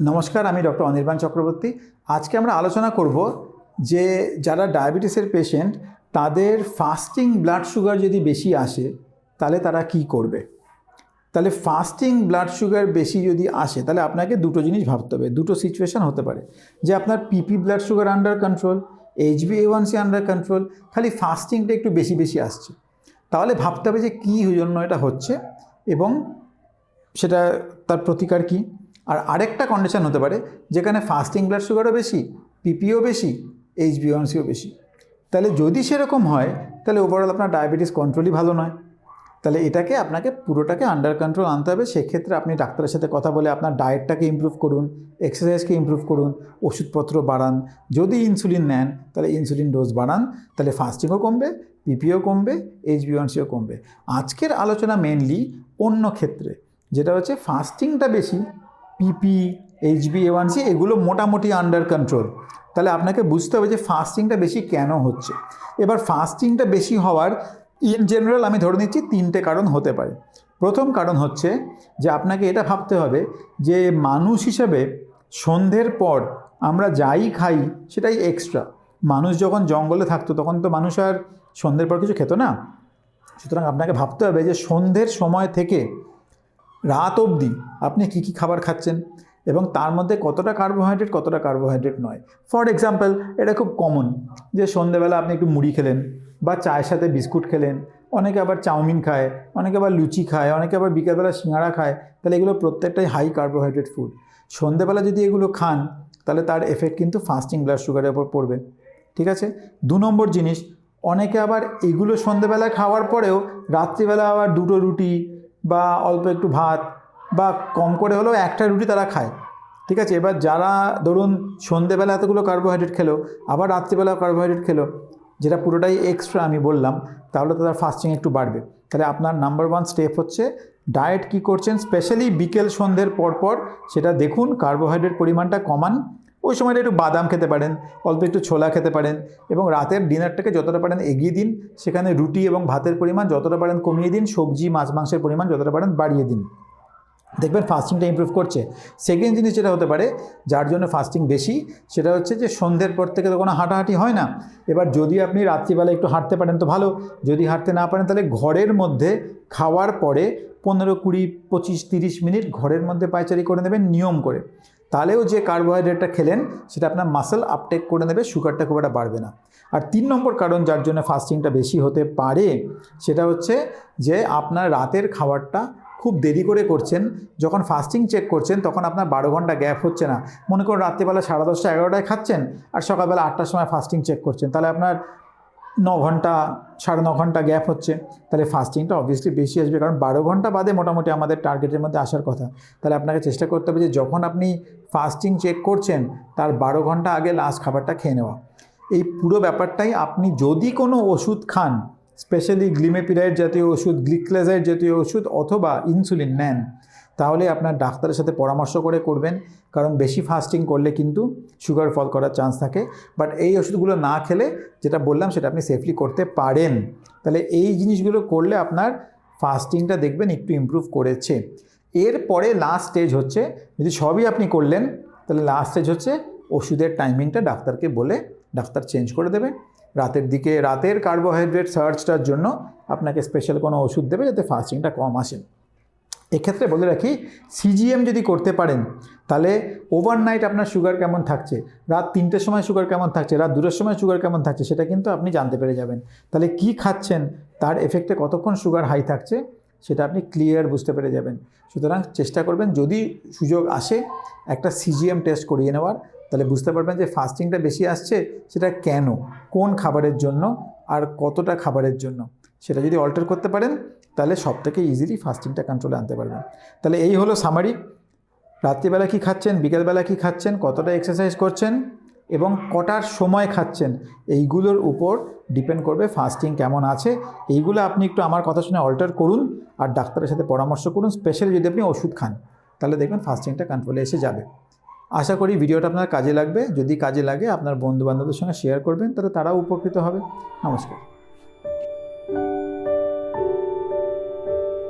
নমস্কার, আমি ডক্টর অনির্বাণ চক্রবর্তী। আজকে আমরা আলোচনা করব যে যারা ডায়াবেটিসের পেশেন্ট, তাদের ফাস্টিং ব্লাড সুগার যদি বেশি আসে, তাহলে তারা কি করবে? তাহলে ফাস্টিং ব্লাড সুগার বেশি যদি আসে, তাহলে আপনাকে দুটো জিনিস ভাবতে হবে। দুটো সিচুয়েশন হতে পারে। যে আপনার PP blood sugar under control HB A one C under control খালি ফাস্টিংটা একটু বেশি বেশি আসছে। তাহলে ভাবতে হবে যে কী জন্য এটা হচ্ছে এবং সেটা তার প্রতিকার কী? আর আরেকটা কন্ডিশন হতে পারে, যেখানে ফাস্টিং ব্লাড সুগারও বেশি পিপিও বেশি এইচবিওয়ানসিও বেশি। তাহলে যদি সেরকম হয়, তাহলে ওভারঅল আপনার ডায়াবেটিস কন্ট্রোলই ভালো নয়। তাহলে এটাকে আপনাকে পুরোটাকে আন্ডার কন্ট্রোল আনতে হবে। সেক্ষেত্রে আপনি ডাক্তারের সাথে কথা বলে আপনার ডায়েটটাকে ইমপ্রুভ করুন এক্সারসাইজকে ইমপ্রুভ করুন, ওষুধপত্র বাড়ান। যদি ইনসুলিন নেন, তাহলে ইনসুলিন ডোজ বাড়ান। তাহলে ফাস্টিংও কমবে পিপিও কমবে এইচবিওয়ানসিও কমবে। আজকের আলোচনা মেনলি অন্য ক্ষেত্রে, যেটা হচ্ছে ফাস্টিংটা বেশি পিপি এইচবি এওয়ানসি এগুলো মোটামুটি আন্ডার কন্ট্রোল তাহলে আপনাকে বুঝতে হবে যে ফাস্টিংটা বেশি কেন হচ্ছে। এবার ফাস্টিংটা বেশি হওয়ার ইন জেনারেল আমি ধরে নিচ্ছি তিনটে কারণ হতে পারে। প্রথম কারণ হচ্ছে যে আপনাকে এটা ভাবতে হবে যে মানুষ হিসেবে সন্ধ্যের পর আমরা যাই খাই সেটাই এক্সট্রা মানুষ যখন জঙ্গলে থাকতো তখন তো মানুষ আর সন্ধ্যের পর কিছু খেত না। সুতরাং আপনাকে ভাবতে হবে যে সন্ধ্যের সময় থেকে রাত অবধি আপনি কী কী খাবার খাচ্ছেন? এবং তার মধ্যে কতটা কার্বোহাইড্রেট কতটা কার্বোহাইড্রেট নয়? ফর এক্সাম্পল এটা খুব কমন যে সন্ধেবেলা আপনি একটু মুড়ি খেলেন বা চায়ের সাথে বিস্কুট খেলেন, অনেকে আবার চাউমিন খায়, অনেকে আবার লুচি খায়, অনেকে আবার বিকেলবেলা সিঙাড়া খায়, তাহলে এগুলো প্রত্যেকটাই হাই কার্বোহাইড্রেট ফুড সন্ধেবেলা যদি এগুলো খান, তাহলে তার এফেক্ট কিন্তু ফাস্টিং ব্লাড সুগারের ওপর পড়বে। ঠিক আছে? দু নম্বর জিনিস, অনেকে আবার এগুলো সন্ধেবেলা খাওয়ার পরেও রাত্রিবেলা আবার দুটো রুটি বা অল্প একটু ভাত বা কম করে হলেও একটা রুটি তারা খায়। ঠিক আছে? এবার যারা ধরুন সন্ধেবেলা এতগুলো কার্বোহাইড্রেট খেলো, আবার রাত্রিবেলা কার্বোহাইড্রেট খেলো, যেটা পুরোটাই এক্সট্রা আমি বললাম, তাহলে তাদের ফাস্টিং একটু বাড়বে। তাহলে আপনার নাম্বার ওয়ান স্টেপ হচ্ছে ডায়েট কি করছেন স্পেশালি বিকেল সন্ধ্যের পরপর সেটা দেখুন কার্বোহাইড্রেট পরিমাণটা কমান ওই সময়টা একটু বাদাম খেতে পারেন, অল্প একটু ছোলা খেতে পারেন এবং রাতের ডিনারটাকে যতটা পারেন এগিয়ে দিন। সেখানে রুটি এবং ভাতের পরিমাণ যতটা পারেন কমিয়ে দিন, সবজি, মাছ, মাংসের পরিমাণ যতটা পারেন বাড়িয়ে দিন। দেখবেন ফাস্টিংটা ইমপ্রুভ করছে। সেকেন্ড জিনিস যেটা হতে পারে, যার জন্য ফাস্টিং বেশি, সেটা হচ্ছে যে সন্ধ্যের পর থেকে তো কোনো হাঁটাহাঁটি হয় না। এবার যদি আপনি রাত্রিবেলা একটু হাঁটতে পারেন তো ভালো। যদি হাঁটতে না পারেন তাহলে ঘরের মধ্যে খাওয়ার পরে পনেরো কুড়ি, পঁচিশ, তিরিশ মিনিট ঘরের মধ্যে পায়চারি করে নেবেন নিয়ম করে। তাহলেও যে কার্বোহাইড্রেটটা খেলেন, সেটা আপনার মাসেল আপটেক করে নেবে সুগারটা খুব একটা বাড়বে না। আর তিন নম্বর কারণ যার জন্য ফাস্টিংটা বেশি হতে পারে, সেটা হচ্ছে যে আপনার রাতের খাবারটা খুব দেরি করে করছেন, যখন ফাস্টিং চেক করছেন, তখন আপনার বারো ঘণ্টা গ্যাপ হচ্ছে না। মনে করুন রাত্রিবেলা সাড়ে দশটা, এগারোটায় খাচ্ছেন, আর সকালবেলা আটটার সময় ফাস্টিং চেক করছেন, তাহলে আপনার ন ঘণ্টা, সাড়ে ন ঘণ্টা গ্যাপ হচ্ছে। তাহলে ফাস্টিংটা অবভিয়াসলি বেশি আসবে, কারণ বারো ঘণ্টা বাদে মোটামুটি আমাদের টার্গেটের মধ্যে আসার কথা। তাহলে আপনাকে চেষ্টা করতে হবে যে যখন আপনি ফাস্টিং চেক করছেন, তার বারো ঘণ্টা আগে লাস্ট খাবারটা খেয়ে নেওয়া। এই পুরো ব্যাপারটাই আপনি যদি কোনো ওষুধ খান স্পেশালি গ্লিমেপিরাইড জাতীয় ওষুধ গ্লিক্লেজাইড জাতীয় ওষুধ অথবা ইনসুলিন নেন তাহলে আপনার ডাক্তারের সাথে পরামর্শ করে করবেন, কারণ বেশি ফাস্টিং করলে কিন্তু সুগার ফল করার চান্স থাকে। বাট এই ওষুধগুলো না খেলে যেটা বললাম সেটা আপনি সেফলি করতে পারেন। তাহলে এই জিনিসগুলো করলে আপনার ফাস্টিংটা দেখবেন একটু ইমপ্রুভ করেছে। এরপরে লাস্ট স্টেজ হচ্ছে, যদি সবই আপনি করলেন, তাহলে লাস্ট স্টেজ হচ্ছে ওষুধের টাইমিংটা ডাক্তারকে বলে ডাক্তার চেঞ্জ করে দেবে। রাতের দিকে, রাতের কার্বোহাইড্রেট সার্চটার জন্য আপনাকে স্পেশাল কোনো ওষুধ দেবে যাতে ফাস্টিংটা কম আসে। এক্ষেত্রে বলে রাখি সিজিএম যদি করতে পারেন, তাহলে ওভারনাইট আপনার সুগার কেমন থাকছে? রাত তিনটের সময় সুগার কেমন থাকছে? রাত দুটোর সময় সুগার কেমন থাকছে? সেটা কিন্তু আপনি জানতে পেরে যাবেন। তাহলে কি খাচ্ছেন? তার এফেক্টে কতক্ষণ সুগার হাই থাকছে? সেটা আপনি ক্লিয়ার বুঝতে পেরে যাবেন। সুতরাং চেষ্টা করবেন, যদি সুযোগ আসে, একটা সিজিএম টেস্ট করিয়ে নেওয়ার, তাহলে বুঝতে পারবেন যে ফাস্টিংটা বেশি আসছে, সেটা কেন? কোন খাবারের জন্য? আর কতটা খাবারের জন্য? সেটা যদি অল্টার করতে পারেন তাহলে সব থেকে ইজিলি ফাস্টিংটা কন্ট্রোলে আনতে পারবেন। তাহলে এই হলো সামারি রাত্রিবেলা কি খাচ্ছেন? বিকেলবেলা কি খাচ্ছেন? কতটা এক্সারসাইজ করছেন? এবং কটার সময় খাচ্ছেন? এইগুলোর উপর ডিপেন্ড করবে ফাস্টিং কেমন আছে। এইগুলো আপনি একটু আমার কথা শুনে অল্টার করুন আর ডাক্তারের সাথে পরামর্শ করুন। স্পেশালি যদি আপনি ওষুধ খান, তাহলে দেখবেন ফাস্টিংটা কন্ট্রোলে এসে যাবে। আশা করি ভিডিওটা আপনার কাজে লাগবে। যদি কাজে লাগে, আপনার বন্ধু বান্ধবদের সঙ্গে শেয়ার করবেন, তাহলে তারাও উপকৃত হবে। নমস্কার।